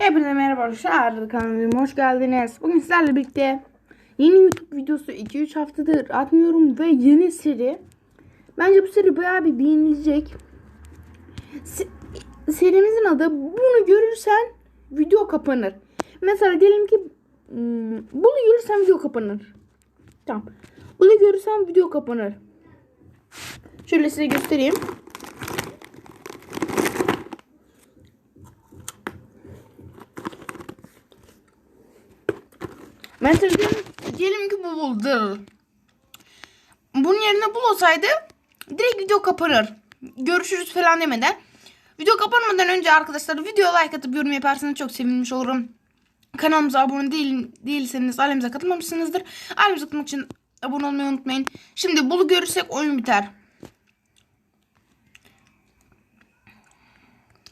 Hepinize merhaba arkadaşlar kanalıma hoş geldiniz. Bugün sizlerle birlikte yeni YouTube videosu 2-3 haftadır atmıyorum ve yeni seri. Bence bu seri bayağı bir beğenilecek. Se- serimizin adı bunu görürsen video kapanır. Mesela diyelim ki hmm, bunu görürsen video kapanır. Tamam. Bunu görürsen video kapanır. Şöyle size göstereyim. Mesela diyelim, diyelim ki bu buldu. Bunun yerine bul olsaydı direkt video kapanır. Görüşürüz falan demeden. Video kapanmadan önce arkadaşlar video like atıp yorum yaparsanız çok sevinmiş olurum. Kanalımıza abone değil, değilseniz ailemize katılmamışsınızdır. Ailemize katılmak için abone olmayı unutmayın. Şimdi bulu görürsek oyun biter.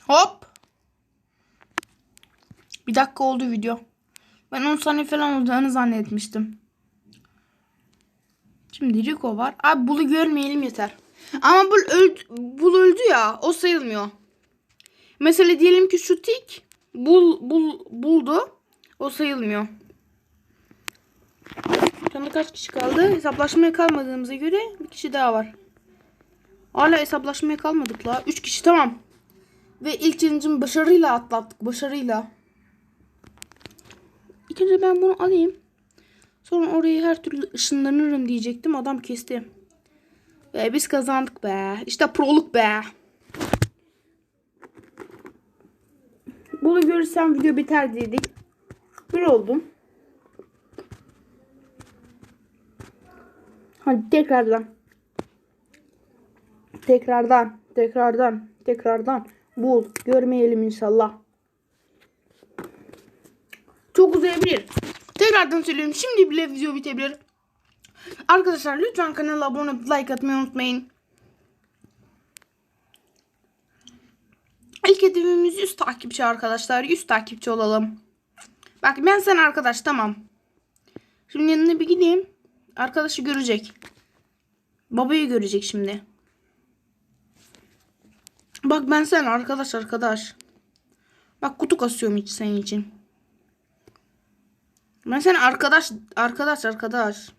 Hop. Bir dakika oldu video. Ben 10 saniye falan olacağını zannetmiştim. Şimdi Rico var. Abi Bul'u görmeyelim yeter. Ama Bul öldü, Bul öldü ya. O sayılmıyor. Mesela diyelim ki şu tik Bul, Bul buldu. O sayılmıyor. Şu anda kaç kişi kaldı? Hesaplaşmaya kalmadığımıza göre bir kişi daha var. Hala hesaplaşmaya kalmadık la. 3 kişi tamam. Ve ilk challenge'ımı başarıyla atlattık. Başarıyla. İlk önce ben bunu alayım. Sonra orayı her türlü ışınlanırım diyecektim. Adam kesti. Ve biz kazandık be. İşte proluk be. Bunu görürsem video biter dedik. Bir oldum. Hadi tekrardan. Tekrardan. Tekrardan. Tekrardan. Bul. Görmeyelim inşallah. Çok uzayabilir. Tekrardan söylüyorum. Şimdi bile video bitebilir. Arkadaşlar lütfen kanala abone olup like atmayı unutmayın. İlk hedefimiz 100 takipçi arkadaşlar. 100 takipçi olalım. Bak ben sen arkadaş tamam. Şimdi yanına bir gideyim. Arkadaşı görecek. Babayı görecek şimdi. Bak ben sen arkadaş arkadaş. Bak kutu kasıyorum hiç senin için. Ben sen arkadaş arkadaş arkadaş.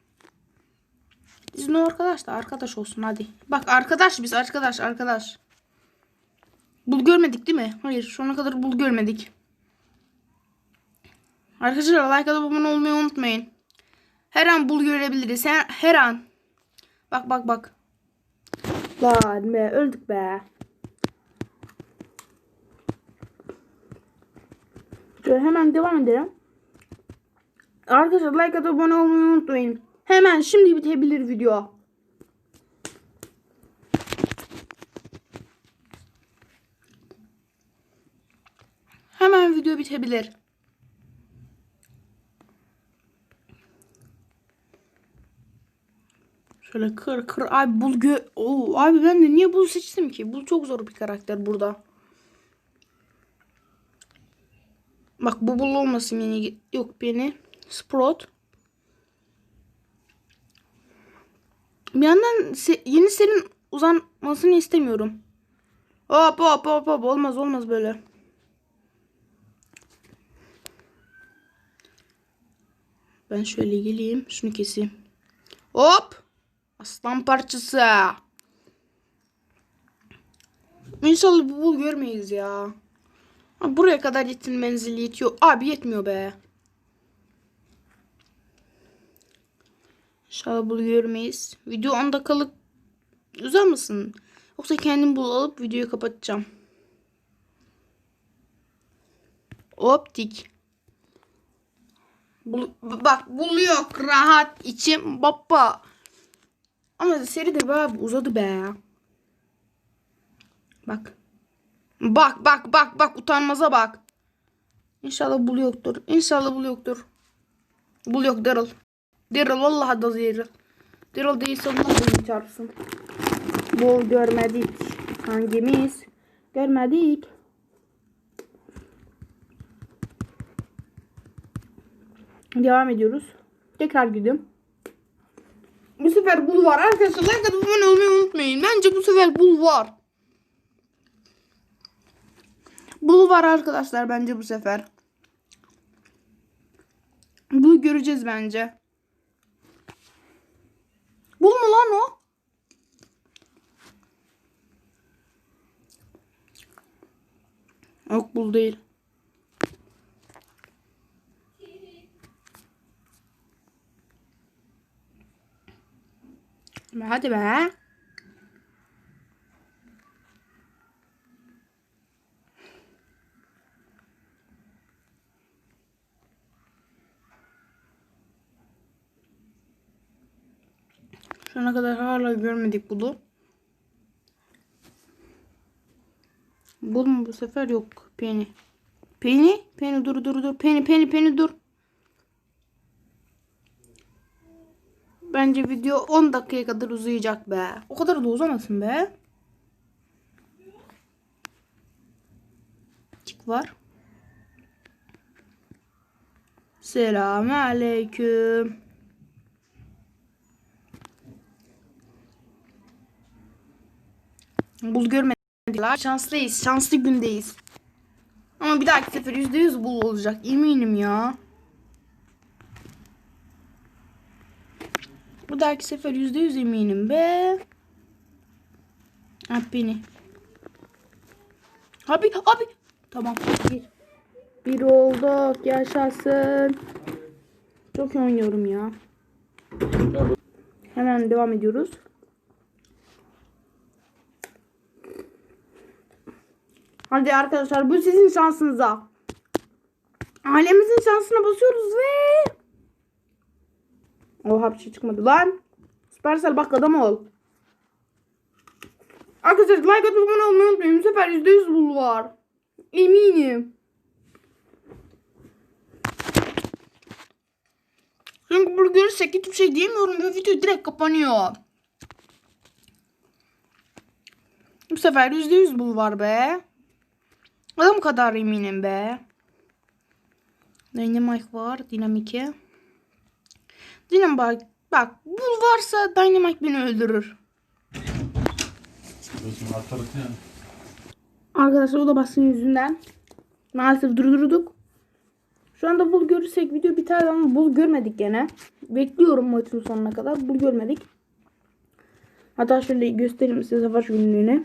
Bizim o arkadaş da arkadaş olsun hadi. Bak arkadaş biz arkadaş arkadaş. Bul görmedik değil mi? Hayır şu ana kadar bul görmedik. Arkadaşlar like atıp abone olmayı unutmayın. Her an bul görebiliriz. Her, her an. Bak bak bak. Lan be öldük be. Şöyle hemen devam edelim. Arkadaşlar like atıp abone olmayı unutmayın. Hemen şimdi bitebilir video. Hemen video bitebilir. Şöyle kır kır abi bul gö Oo, abi ben de niye bul seçtim ki? Bul çok zor bir karakter burada. Bak bu bul olmasın yeni yok beni. Sprout. Bir yandan se yeni serinin uzanmasını istemiyorum. Hop hop hop hop olmaz olmaz böyle. Ben şöyle geleyim. Şunu keseyim. Hop. Aslan parçası. İnşallah bu bul görmeyiz ya. Buraya kadar yetin menzili yetiyor. Abi yetmiyor be. İnşallah bunu görmeyiz. Video 10 dakikalık uzamasın. Yoksa kendim bul alıp videoyu kapatacağım. Optik. Bul, bak buluyor rahat içim baba. Ama seri de bayağı uzadı be. Bak. Bak bak bak bak utanmaza bak. İnşallah bul yoktur. İnşallah bul yoktur. Bul yok Daryl. Daryl vallahi da Daryl. Daryl değilse Allah beni çarpsın. Bul görmedik. Hangimiz? Görmedik. Devam ediyoruz. Tekrar gidiyorum. Bu sefer bul var arkadaşlar. Like atıp abone olmayı unutmayın. Bence bu sefer bul var. Bul var arkadaşlar bence bu sefer. bulu göreceğiz bence. Lan o? Yok bul değil. Hadi be. Şu ana kadar hala görmedik bunu. Mu bu sefer yok. Penny. Penny? Penny dur dur dur. Penny Penny Penny dur. Bence video 10 dakikaya kadar uzayacak be. O kadar da uzamasın be. Çık var. Selamun Bul görmedik. la. Şanslıyız. Şanslı gündeyiz. Ama bir dahaki sefer %100 bul olacak. Eminim ya. Bu dahaki sefer %100 eminim be. Abi beni. Abi abi. Tamam. Bir. Bir olduk. Yaşasın. Çok oynuyorum ya. Hemen devam ediyoruz. Hadi arkadaşlar bu sizin şansınıza. Ailemizin şansına basıyoruz ve... Oha bir şey çıkmadı lan. Süpersel bak adam ol. Arkadaşlar like atıp abone olmayı unutmayın. Bu sefer %100 bul var. Eminim. Çünkü bunu görürsek hiçbir şey diyemiyorum ve video direkt kapanıyor. Bu sefer %100 bul var be. Adam kadar eminim be. Dynamite var. Dinamike. Dynamite. Bak bu varsa Dynamite beni öldürür. Arkadaşlar o da basın yüzünden. Maalesef durdurduk. Şu anda bul görürsek video biter ama bul görmedik gene. Bekliyorum maçın sonuna kadar. Bul görmedik. Hatta şöyle göstereyim size savaş günlüğünü.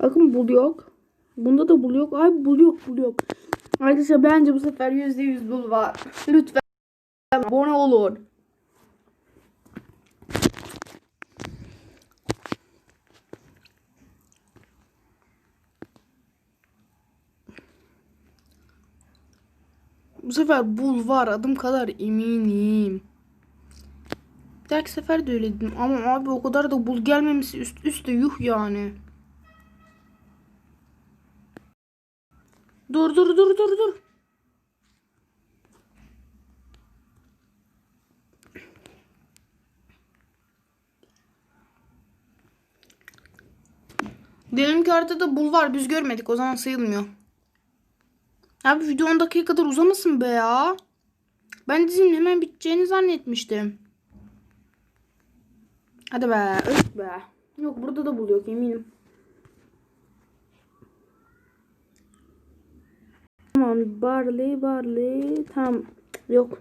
Bakın bul yok. Bunda da bul yok. Ay bul yok bul yok. Arkadaşlar bence bu sefer %100 bul var. Lütfen abone olun. Bu sefer bul var adım kadar eminim. Bir sefer de öyle dedim ama abi o kadar da bul gelmemesi üst üste yuh yani. Dur dur dur dur dur. Diyelim ki haritada bul var biz görmedik o zaman sayılmıyor. Abi video 10 dakika kadar uzamasın be ya. Ben dizinin hemen biteceğini zannetmiştim. Hadi be öf be. Yok burada da bul yok eminim. Tamam Barley Barley tamam yok.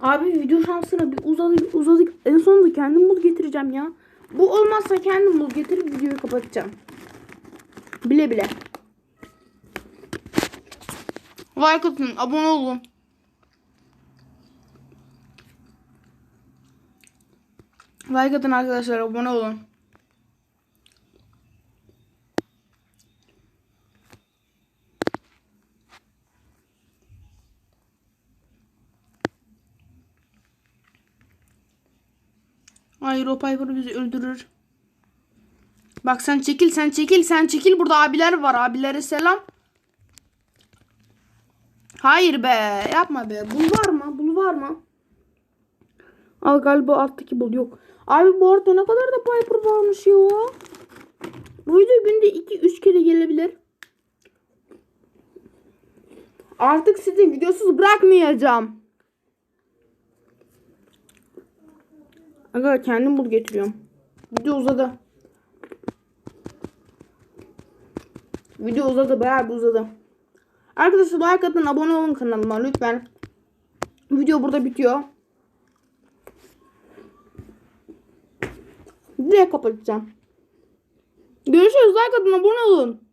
Abi video şansına bir uzadık uzadık. En sonunda kendim bul getireceğim ya. Bu olmazsa kendim bul getirip videoyu kapatacağım. Bile bile. Like atın, abone olun. Like atın arkadaşlar, abone olun. Hayır o bizi öldürür. Bak sen çekil sen çekil sen çekil burada abiler var abilere selam. Hayır be yapma be. Bul var mı? Bul var mı? Al galiba alttaki bul yok. Abi bu arada ne kadar da Piper varmış ya. Bu video günde 2-3 kere gelebilir. Artık sizi videosuz bırakmayacağım. Aga kendim bul getiriyorum. Video uzadı. Video uzadı bayağı bir uzadı. Arkadaşlar like atın abone olun kanalıma lütfen. Video burada bitiyor. Direkt kapatacağım. Görüşürüz. Like atın abone olun.